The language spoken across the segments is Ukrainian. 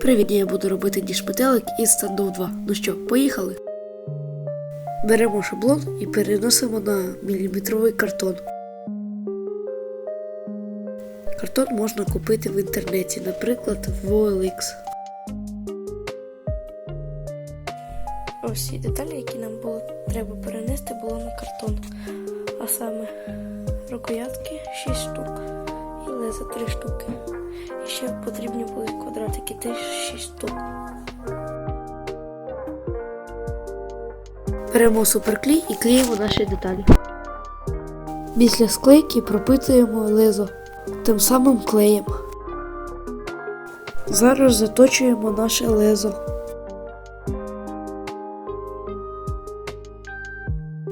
Привіт, я буду робити ніж метелик із стандов 2. Ну що, поїхали? Беремо шаблон і переносимо на міліметровий картон. Картон можна купити в інтернеті, наприклад, в OLX. Всі деталі, які нам було треба перенести, було на картон. А саме рукоятки 6 штук і леза 3 штуки. І ще потрібні будуть квадратики теж 6 штук. Беремо суперклей і клеїмо наші деталі. Після склейки пропитуємо лезо тим самим клеєм. Зараз заточуємо наше лезо.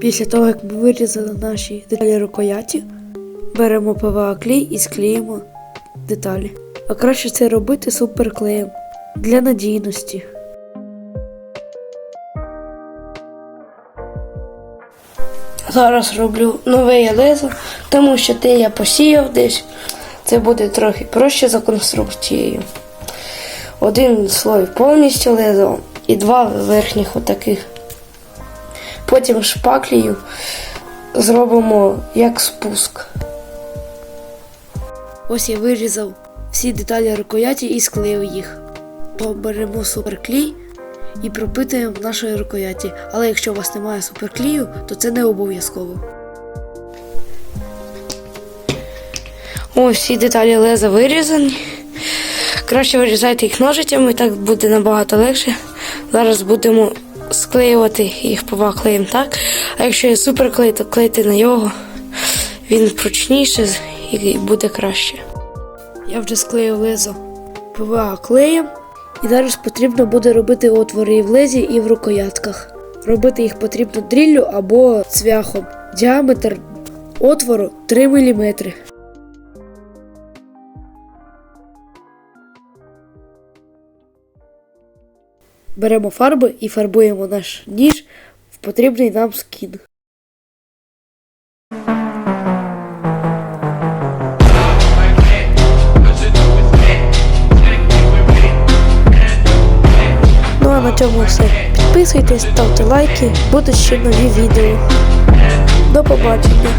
Після того, як ми вирізали наші деталі рукояті, беремо ПВА клей і склеїмо деталі. А краще це робити суперклеєм для надійності. Зараз роблю нове лезо, тому що те я посіяв десь. Це буде трохи проще за конструкцією. Один слой повністю лезо і два верхніх отаких. Потім шпаклею зробимо як спуск. Ось я вирізав всі деталі рукояті і склеїв їх. Поберемо суперклей і пропитуємо в нашої рукояті. Але якщо у вас немає суперклею, то це не обов'язково. Ось всі деталі леза вирізані. Краще вирізайте їх ножицями, так буде набагато легше. Зараз будемо склеювати їх ПВА клеєм так. А якщо є суперклей, то клейте на його. Він прочніше і буде краще. Я вже склеїв лезо ПВА клеєм. І зараз потрібно буде робити отвори і в лезі, і в рукоятках. Робити їх потрібно дріллю або цвяхом. Діаметр отвору 3 мм. Беремо фарби і фарбуємо наш ніж в потрібний нам скін. На цьому все. Підписуйтесь, ставте лайки, будуть ще нові відео. До побачення.